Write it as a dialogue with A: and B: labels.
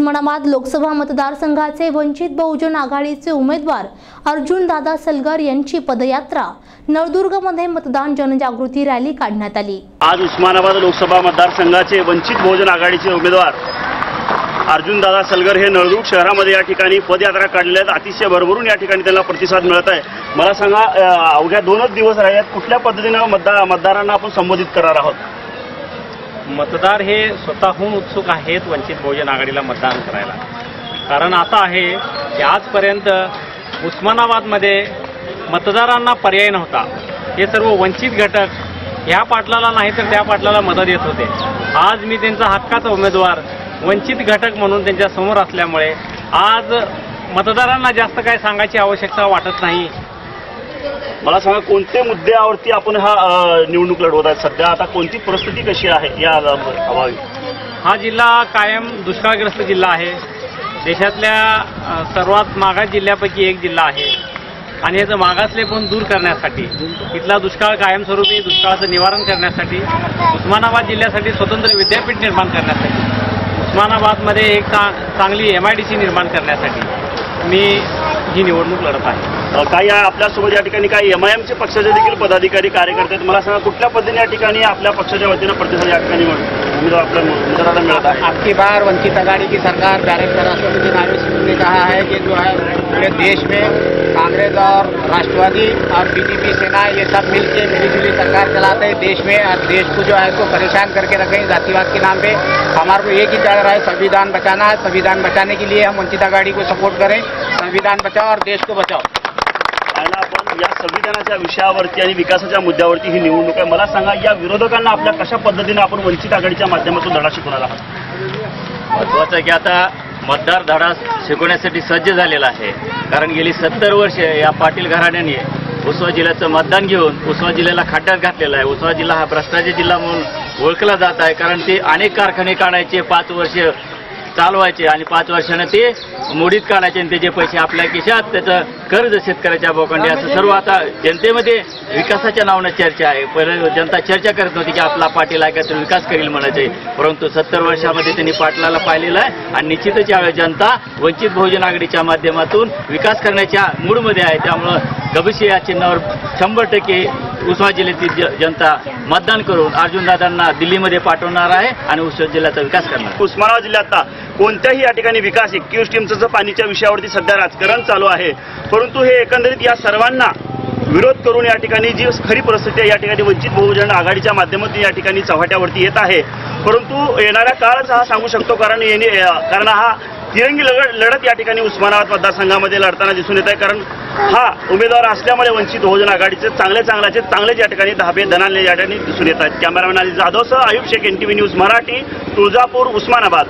A: उस्मानाबाद लोकसभा मतदारसंघाचे वंचित बहुजन आघाडीचे उमेदवार अर्जुन दादा सलगर यांची पदयात्रा. नळदुर्गमध्ये मतदान जनजागृती रॅली काढण्यात आली.
B: आज उस्मानाबाद लोकसभा मतदारसंघाचे वंचित बहुजन आघाडीचे उमेदवार अर्जुनदादा सलगर हे नळदुर्ग शहरामध्ये या ठिकाणी पदयात्रा काढलेल्या आहेत. अतिशय भरभरून या ठिकाणी त्यांना प्रतिसाद मिळत आहे. मला सांगा अवघ्या दोनच दिवस राहिल्यात कुठल्या पद्धतीनं मतदार मतदारांना आपण संबोधित करणार आहोत?
C: मतदार हे स्वतःहून उत्सुक आहेत वंचित बहुजन आघाडीला मतदान करायला. कारण आता आहे की आजपर्यंत उस्मानाबादमध्ये मतदारांना पर्याय नव्हता. हे सर्व वंचित घटक ह्या पाटलाला नाही तर त्या पाटलाला मदत येत होते. आज मी त्यांचा हक्काचा उमेदवार वंचित घटक म्हणून त्यांच्यासमोर असल्यामुळे आज मतदारांना जास्त काय सांगायची आवश्यकता वाटत नाही.
B: मला सांगा कोणते मुद्द्यावरती आपण हा निवडणूक लढवत आहे सध्या? आता कोणती परिस्थिती कशी आहे या अभावी?
C: हा जिल्हा कायम दुष्काळग्रस्त जिल्हा आहे. देशातल्या सर्वात मागास जिल्ह्यापैकी एक जिल्हा आहे. आणि याचं मागासलेपण दूर करण्यासाठी इथला दुष्काळ कायमस्वरूपी दुष्काळाचं निवारण करण्यासाठी उस्मानाबाद जिल्ह्यासाठी स्वतंत्र विद्यापीठ निर्माण करण्यासाठी उस्मानाबादमध्ये एक चा चांगली एम आय डी सी निर्माण करण्यासाठी मी ही निवडणूक लढत आहे.
B: काय काही आहे आपल्यासोबत या ठिकाणी काय एम आय एमचे पक्षाचे देखील पदाधिकारी कार्यकर्ते आहेत? मला सांगा कुठल्या पद्धतीने या ठिकाणी आपल्या पक्षाच्या वतीनं प्रतिसाद या ठिकाणी मिळ- उमेदवार आपल्या उमेदवाराला मिळत आहे?
D: अब बार वंचित आघाड़ी की सरकार डायरेक्टर राष्ट्रपति नायडू सिंह ने कहा है कि जो है पूरे देश में कांग्रेस और राष्ट्रवादी और बीजेपी सेना ये सब मिलके मिलीजुली सरकार चलाते हैं देश में और देश को जो है इसको परेशान करके रखें जातिवाद के नाम पे। हमारे को एक ही चल रहा है संविधान बचाना है। संविधान बचाने के लिए हम वंचित आघाड़ी को सपोर्ट करें। संविधान बचाओ और देश को बचाओ।
B: आपण या संविधानाच्या विषयावरती आणि विकासाच्या मुद्द्यावरती ही निवडणूक आहे. मला सांगा या विरोधकांना आपल्या कशा पद्धतीने आपण वंचित आघाडीच्या माध्यमातून धडा शिकवणार आहात?
E: महत्वाचं आहे की आता मतदार धडा शिकवण्यासाठी सज्ज झालेला आहे. कारण गेली सत्तर वर्ष या पाटील घराण्याने उस्मा जिल्ह्याचं मतदान घेऊन उस्मा जिल्ह्याला खड्ड्यात घातलेला आहे. उस्मा जिल्हा हा भ्रष्टाचार जिल्हा म्हणून ओळखला जात आहे. कारण ते अनेक कारखाने काढायचे पाच वर्ष चालवायचे आणि पाच वर्षानं ते मोडीत काढायचे आणि त्याचे पैसे आपल्या खिशात त्याचं कर्ज शेतकऱ्याच्या बोकांडे. असं सर्व आता जनतेमध्ये विकासाच्या नावानं चर्चा आहे. पहिले जनता चर्चा करत नव्हती की आपला पाटील आहे का तर विकास करील म्हणायचे. परंतु सत्तर वर्षामध्ये त्यांनी पाटलाला पाहिलेलं आहे आणि निश्चितच यावेळी जनता वंचित बहुजन आघाडीच्या माध्यमातून विकास करण्याच्या मूडमध्ये आहे. त्यामुळं गबशी या चिन्हावर शंभर टक्के उस्मा जिल्ह्यातील ज- जनता मतदान करून अर्जुनदादांना दिल्लीमध्ये पाठवणार आहे आणि उस्मा जिल्ह्याचा विकास करणार
B: उस्मानाबाद जिल्ह्यात आता कोणत्याही या ठिकाणी विकास एकवीस टीमचं पाणीच्या विषयावरती सध्या राजकारण चालू आहे. परंतु हे एकंदरीत या सर्वांना विरोध करून या ठिकाणी जी खरी परिस्थिती आहे या ठिकाणी वंचित बहुजन आघाडीच्या माध्यमातून या ठिकाणी चव्हाट्यावरती येत आहे. परंतु येणाऱ्या काळच हा सांगू शकतो कारण येणे कारण हा तिरंगी लढत लढत या ठिकाणी उस्मानाबाद मतदारसंघामध्ये लढताना दिसून येत आहे कारण हा उमेदवार असल्यामुळे वंचित बहुजन आघाडीचे चांगले चांगल्याचे चांगलेच या ठिकाणी धाबे धनाले या ठिकाणी दिसून येत आहेत. Cameraman Ali जाधवसह Ayub Shaikh N T V news Marathi Tuljapur Osmanabad.